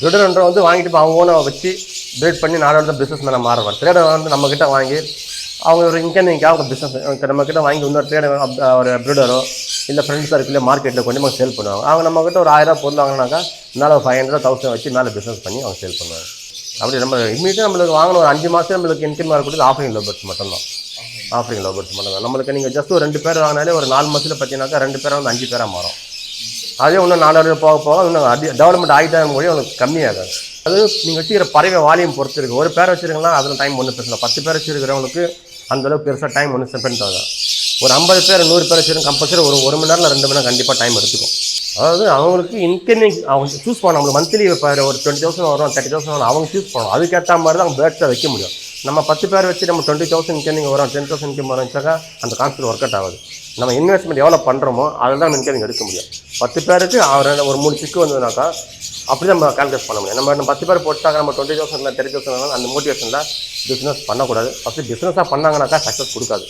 திருடன்ற வந்து வாங்கிட்டு இப்போ அவங்க ஓனை வச்சு பில்ட் பண்ணி நாலு பிஸ்னஸ் மேலே மாறுவார் ட்ரேடர் வந்து நம்மக்கிட்ட வாங்கி அவங்க ஒரு இன்கமிங்காக அவங்க பிஸ்னஸ் நம்மக்கிட்ட வாங்கி இன்னொரு ட்ரேடர் ஒரு பிரிடரோ இல்லை ஃப்ரெண்ட்ஸ் சர்க்கிளில் மார்க்கெட்டில் கொண்டு போய் சேல் பண்ணுவாங்க. அவங்க நம்மக்கிட்ட ஒரு ஆயிரம் பொருள் வாங்கினாக்கா மேலே ஒரு ஃபைவ் ஹண்ட்ரட் தௌசண்ட் வச்சு மேலே பிஸ்னஸ் பண்ணி அவங்க சேல் பண்ணுவாங்க. அப்படி நம்ம இம்மீடியட்டாக நம்மளுக்கு வாங்கின ஒரு அஞ்சு மாதம் நம்மளுக்கு இன்கம் வரக்கூடியது ஆஃபரிங் லோபர்ஸ் மட்டும்தான். ஆஃபரிங் லோபர்ஸ் மட்டும்தான். நம்மளுக்கு நீங்கள் ஜஸ்ட் ஒரு ரெண்டு பேர் வாங்கினாலே ஒரு நாலு மாதத்தில் பார்த்தீங்கன்னாக்கா ரெண்டு பேராக வந்து அஞ்சு பேராக மாறும். அதே இன்னும் நாலு போக போக இன்னும் அடி டெவலப்மெண்ட் ஆகிட்டாங்க மொழி அவங்களுக்கு கம்மியாகாது. அது நீங்கள் வச்சுக்கிற பறவை வால்யூம் பொறுத்து இருக்குது ஒரு பேர் வச்சுருக்கலாம் அதில் டைம் ஒன்றும் பிரச்சனை பத்து பேர் வச்சுருக்கிறவங்களுக்கு அந்தளவுக்கு பெருசாக டைம் ஒன்றும் ஸ்பெண்ட் ஆகும் ஒரு ஐம்பது பேர் நூறு பேர் வச்சுருக்க கம்பல்சரி ஒரு ஒரு மணி நேரம் ரெண்டு மணி நேரம் கண்டிப்பாக டைம் எடுத்துக்கும். அதாவது அவங்களுக்கு இன்கமிங் அவங்க சூஸ் பண்ணணும் அவங்களுக்கு மந்த்லி இப்போ ஒரு டுவெண்ட்டி தௌசண்ட் வரும் தேர்ட்டி தௌசண்ட் வரும். அவங்க சூஸ் பண்ணணும் அதுக்கேற்ற மாதிரி தான் அவங்க பேர்ட்ஸை வைக்க முடியும். நம்ம பத்து பேர் வச்சு நம்ம டுவெண்ட்டி தௌசண்ட் இன்கமிங் வரும் டென் தௌசண்ட் இன்கம் வரச்சாக்கா அந்த கான்செப்ட் ஒர்க் அவுட் ஆகுது. நம்ம இன்வெஸ்ட்மெண்ட் எவ்வளோ பண்ணுறோமோ அதில் தான் இன்கமிங் எடுக்க முடியும். பத்து பேருக்கு அவர் ஒரு மூணு சிக்கு வந்ததுனாக்கா அப்படி நம்ம கால்குலேட் பண்ண முடியும். நம்ம பத்து பேர் போட்டாக்க நம்ம டுவெண்ட்டி தௌசண்ட் தேர்ட்டி தௌசண்ட் அந்த மோட்டிவேஷனில் பிஸ்னஸ் பண்ணக்கூடாது. ஃபஸ்ட்டு பிஸ்னஸாக பண்ணாங்கனாக்கா சக்ஸஸ் கொடுக்காது.